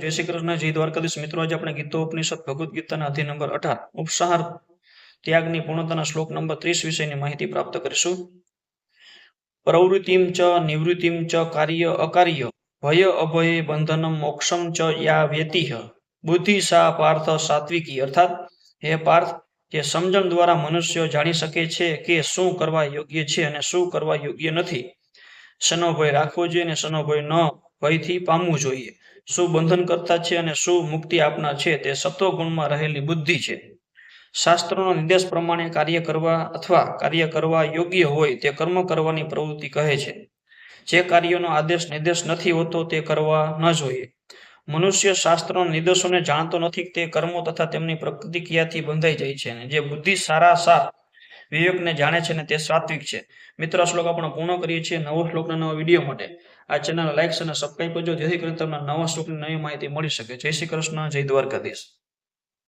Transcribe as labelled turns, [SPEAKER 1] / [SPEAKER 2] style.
[SPEAKER 1] જય શ્રી કૃષ્ણ, જય દ્વારકાધીશ. મિત્રો, આજે આપણે ગીતો, ઉપનિષદ, ભગવદ્ ગીતાના અધ્યાય નંબર અઢાર ઉપસાહાર ત્યાગની પૂર્ણતાના શ્લોક નંબર ત્રીસ વિષયની માહિતી પ્રાપ્ત કરીશું. પ્રવૃત્તિમ ચ, નિવૃત્તિમ ચ, કાર્ય અકાર્ય, ભય અભય બંધનમ મોક્ષમ ચ, યા વ્યતિહ. બુદ્ધિ સા પાર્થ સાત્વિકી. અર્થાત, હે પાર્થ જે સમજણ દ્વારા મનુષ્ય જાણી શકે છે કે શું કરવા યોગ્ય છે અને શું કરવા યોગ્ય નથી. શનો ભય રાખવો જોઈએ અને શનો ભય ન ભયથી પામવું જોઈએ. શું બંધન કરતા છે અને શું મુક્તિ આપનાર છે તે સત્વ ગુણમાં રહેલી બુદ્ધિ છે. શાસ્ત્રોનો નિર્દેશ પ્રમાણે કાર્ય કરવા અથવા કાર્ય કરવા યોગ્ય હોય તે કર્મ કરવાની પ્રવૃત્તિ કહે છે. જે કાર્યનો આદેશ નિર્દેશ નથી હોતો તે કરવા ન જોઈએ. મનુષ્ય શાસ્ત્રોના નિર્દેશોને જાણતો નથી તે કર્મો તથા તેમની પ્રતિક્રિયાથી બંધાઈ જાય છે અને જે બુદ્ધિ સારા સાર વિવેકને જાણે છે ને તે સાત્વિક છે. મિત્ર, આ શ્લોક આપણે પૂર્ણ કરીએ છીએ નવો શ્લોકના નવા વીડિયો માટે. આ ચેનલ લાઈક અને સબસ્ક્રાઈબ કરજો, જેથી કરીને તમને નવા શ્લોકની નવી માહિતી મળી શકે. જય શ્રી કૃષ્ણ, જય દ્વારકાધીશ.